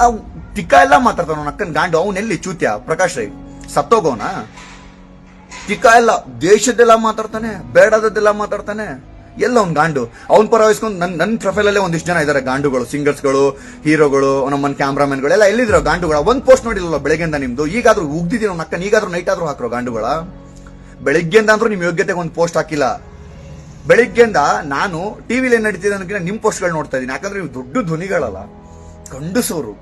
ಅವ್ ತಿಕ್ಕ ಎಲ್ಲ ಮಾತಾಡ್ತಾನ ಅವ್ನ ಅಕ್ಕನ್ ಗಾಂಡು. ಅವನೆಲ್ಲಿ ಎಲ್ಲಿ? ಚೂತ್ಯ? ಪ್ರಕಾಶ್ ರೈ. ಸತ್ತೋಗೋನ? ತಿಕ್ಕ ಎಲ್ಲ ದೇಶದ್ದೆಲ್ಲ ಮಾತಾಡ್ತಾನೆ ಬೇಡದದ್ದೆಲ್ಲ ಮಾತಾಡ್ತಾನೆ. ಎಲ್ಲ ಅವ್ನ್ ಗಾಂಡು. ಅವ್ನ ಪರ ವಹಿಸ್ಕೊಂಡು ನನ್ ನನ್ನ ಪ್ರೊಫೈಲ್ ಅಲ್ಲೇ ಒಂದಿಷ್ಟು ಜನ ಇದಾರೆ ಗಾಂಡುಗಳು. ಸಿಂಗರ್ಸ್ಗಳು, ಹೀರೋಗಳು, ನಮ್ಮನ್ ಕ್ಯಾಮ್ರಾಮನ್ಗಳು, ಎಲ್ಲ ಎಲ್ಲಿದ್ರು ಗಾಂಡುಗಳ. ಒಂದ್ ಪೋಸ್ಟ್ ನೋಡಿಲ್ಲ ಬೆಳಗ್ಗೆಯಿಂದ ನಿಮ್ದು? ಈಗಾದ್ರೂ ಉಗ್ದಿದ್ದೀನಿ ಅವ್ನ ಅಕ್ಕನ್? ಈಗಾದ್ರೂ ನೈಟ್ ಆದ್ರೂ ಹಾಕ್ರೋ ಗಾಂಡುಗಳ? ಬೆಳಿಗ್ಗೆಯಿಂದ ಅಂದ್ರೂ ನಿಮ್ ಯೋಗ್ಯತೆಗೆ ಒಂದು ಪೋಸ್ಟ್ ಹಾಕಿಲ್ಲ. ಬೆಳಿಗ್ಗೆಯಿಂದ ನಾನು ಟಿವಿಲಿ ಏನ್ ನಡೀತಿದೆ ನಿಮ್ ಪೋಸ್ಟ್ಗಳು ನೋಡ್ತಾ ಇದ್ದೀನಿ. ಯಾಕಂದ್ರೆ ನೀವು ದೊಡ್ಡ ಧ್ವನಿಗಳಲ್ಲ. ಗಂಡಸವರು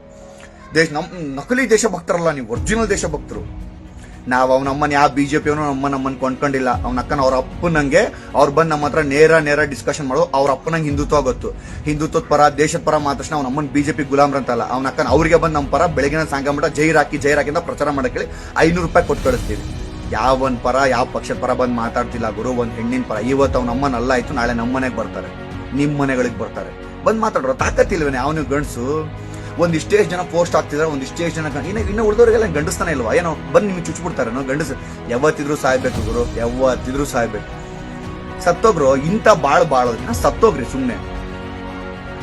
ದೇಶ ನಮ್ಮ ನಕಲಿ ದೇಶಭಕ್ತರಲ್ಲ ನೀವು, ಒರಿಜಿನಲ್ ದೇಶಭಕ್ತರು. ನಾವು ಅವನಮ್ಮನ ಯಾವ ಬಿಜೆಪಿ ಅವನು ನಮ್ಮ ನಮ್ಮನ್ನ ಕೊಂಡ್ಕೊಂಡಿಲ್ಲ. ಅವನ ಅಕ್ಕನ ಅವ್ರ ಅಪ್ಪನಂಗೆ ಅವ್ರು ಬಂದು ನಮ್ಮ ಹತ್ರ ನೇರ ನೇರ ಡಿಸ್ಕಷನ್ ಮಾಡೋದು ಅವ್ರ ಅಪ್ಪನಂಗೆ ಹಿಂದುತ್ವ ಗೊತ್ತು. ಹಿಂದುತ್ವದ ಪರ, ದೇಶದ ಪರ ಮಾತ್ರ ಅವ್ನ ಅಮ್ಮನ ಪಿ ಗುಲಾಮ್ರಂತಲ್ಲ ಅವ್ನ ಅಕ್ಕನ ಅವರಿಗೆ ಬಂದು ನಮ್ಮ ಪರ ಬೆಳಗಿನ ಸಾಯಂಕಾಲ ಜೈರ್ ಹಾಕಿ ಜೈರ್ ಪ್ರಚಾರ ಮಾಡಕ್ಕೆ ಐನೂರು ರೂಪಾಯಿ ಕೊಟ್ಟು ಕಳಿಸ್ತೀವಿ. ಯಾವ ಒಂದು ಪರ, ಯಾವ ಪಕ್ಷದ ಪರ ಬಂದು ಮಾತಾಡ್ತಿಲ್ಲ ಗುರು, ಒಂದು ಹೆಣ್ಣಿನ ಪರ. ಇವತ್ತು ಅವ್ನ ಅಮ್ಮನ ಅಲ್ಲ ಆಯ್ತು, ನಾಳೆ ನಮ್ಮ ಮನೆಗೆ ಬರ್ತಾರೆ. ನಿಮ್ಮ ಮನೆಗಳಿಗೆ ಬರ್ತಾರೆ. ಬಂದ್ ಮಾತಾಡ್ರೋ ತಾಕತ್ತಿಲ್ವೇನೆ ಅವನಿಗೆ ಗಂಡಸು? ಒಂದ್ ಇಷ್ಟೇಷ್ಟು ಜನ ಪೋಸ್ಟ್ ಆಗ್ತಿದಾರೆ ಒಂದಿಷ್ಟೇ ಜನ ಇನ್ನು ಇನ್ನು ಉಳಿದವರಿಗೆಲ್ಲ ಗಂಡಸ್ತಾನೆ ಇಲ್ವಾ? ಏನೋ ಬಂದು ನಿಮ್ಗೆ ಚುಚ್ಬಿಡ್ತಾರೆ ನೋ ಗಂಡಸ್. ಯಾವತ್ತಿದ್ರು ಸಾಯ್ಬೇಕು ಗುರು, ಯಾವತ್ತಿದ್ರು ಸಾಯ್ಬೇಕು. ಸತ್ತೋಗ್ರು, ಇಂಥ ಬಾಳ್ ಬಾಳೋದ್ರಿಂದ ಸತ್ತೋಗ್ರಿ ಸುಮ್ಮನೆ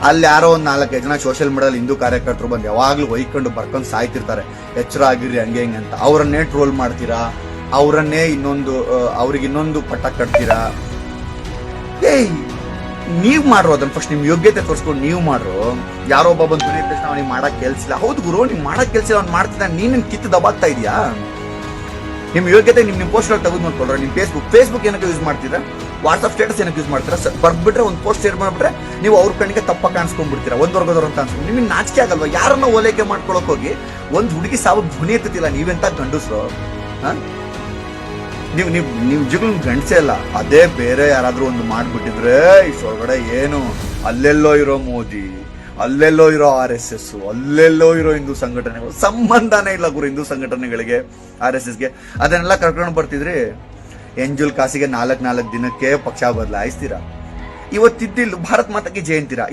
ಅಲ್ಲಿ ಯಾರೋ ಒಂದು ನಾಲ್ಕೈದು ಜನ ಸೋಷಿಯಲ್ ಮೀಡಿಯಾದಲ್ಲಿ ಹಿಂದೂ ಕಾರ್ಯಕರ್ತರು ಬಂದು ಯಾವಾಗ್ಲೂ ಒಯ್ಕೊಂಡು ಬರ್ಕೊಂಡು ಸಾಯ್ತಿರ್ತಾರೆ. ಎಚ್ಚರ ಆಗಿರ್ರಿ, ಹಂಗೆ ಹಿಂಗೆ ಅಂತ. ಅವರನ್ನೇ ಟ್ರೋಲ್ ಮಾಡ್ತೀರಾ? ಅವರನ್ನೇ ಇನ್ನೊಂದು ಅವ್ರಿಗೆ ಇನ್ನೊಂದು ಪಟ್ಟ ಕಟ್ತೀರಾ? ಏಯ್! ನೀವ್ ಮಾಡ್ರು ಅದನ್ನ ಫಸ್ಟ್ ನಿಮ್ ಯೋಗ್ಯತೆ ತೋರಿಸ್ಕೊಂಡು ನೀವು ಮಾಡ್ರು. ಯಾರೋ ಒಬ್ಬ ಬಂದು ಮನೆ ತಕ್ಷಣ ಅವ್ನಿಗೆ ಮಾಡಕ್ ಕೆಲ್ಸಿಲ್ಲ ಹೌದು ಗುರು ನಿಮ್ ಮಾಡಕ್ ಕೆಲ್ಸ ಅವ್ನು ಮಾಡ್ತಿದ್ದ, ನೀನ್ ಕಿತ್ತು ದಬಾಗ್ತಾ ಇದೀಯಾ? ನಿಮ್ ಯೋಗ್ಯತೆ ನಿಮ್ ನಿಮ್ ಪೋಸ್ಟ್ ತೆಗೆದು ನೋಡ್ಕೊಳ್ರ. ನಿಮ್ ಫೇಸ್ಬುಕ್ ಫೇಸ್ಬುಕ್ ಏನಕ್ಕೆ ಯೂಸ್ ಮಾಡ್ತೀರಾ? ವಾಟ್ಸ್ಆಪ್ ಸ್ಟೇಟಸ್ ಏನಕ್ಕೆ ಯೂಸ್ ಮಾಡ್ತೀರಾ? ಬರ್ಬಿಟ್ರೆ ಒಂದು ಪೋಸ್ಟ್ ಶೇರ್ ಮಾಡ್ಬಿಟ್ರೆ ನೀವು ಅವ್ರ ಕಣ್ಣಿಗೆ ತಪ್ಪ ಕಾಣಿಸ್ಕೊಂಡ್ಬಿಡ್ತೀರಾ. ಒಂದ್ ವರ್ಗದವ್ರು ಅಂತ ಅನ್ಸ್ಕೊಂಡು ನಿಮ್ಗೆ ನಾಚಿಕೆ ಆಗಲ್ವಾ? ಯಾರನ್ನ ಓಲೈಕೆ ಮಾಡ್ಕೊಳಕ್ ಹೋಗಿ ಒಂದ್ ಹುಡುಗಿ ಸಾವು ಧ್ವನಿ ಎತ್ತತಿಲ್ಲ ನೀವೆಂತ ಗಂಡಸ್ರು ನೀವು ನೀವು ನಿಜಗಳು ಗಂಡಸೇ ಅಲ್ಲ, ಅದೇ ಬೇರೆ ಯಾರಾದರೂ ಒಂದು ಮಾಡ್ಬಿಟ್ಟಿದ್ರೆ ಇಷ್ಟೊಳಗಡೆ ಏನು? ಅಲ್ಲೆಲ್ಲೋ ಇರೋ ಮೋದಿ, ಅಲ್ಲೆಲ್ಲೋ ಇರೋ ಆರ್ ಎಸ್ ಎಸ್, ಅಲ್ಲೆಲ್ಲೋ ಇರೋ ಹಿಂದೂ ಸಂಘಟನೆಗಳು, ಸಂಬಂಧನೇ ಇಲ್ಲ ಗುರು ಹಿಂದೂ ಸಂಘಟನೆಗಳಿಗೆ ಆರ್ ಎಸ್ ಎಸ್ಗೆ. ಅದನ್ನೆಲ್ಲ ಕರ್ಕೊಂಡು ಬರ್ತಿದ್ರಿ? ಎಂಜುಲ್ ಕಾಸಿಗೆ ನಾಲ್ಕು ನಾಲ್ಕು ದಿನಕ್ಕೆ ಪಕ್ಷ ಬದಲಾಯಿಸ್ತೀರಾ? ಇವತ್ತಿದ್ದಿಲ್ಲ ಭಾರತ್ ಮಾತಾಗೆ ಜಯಂತಿರಾ?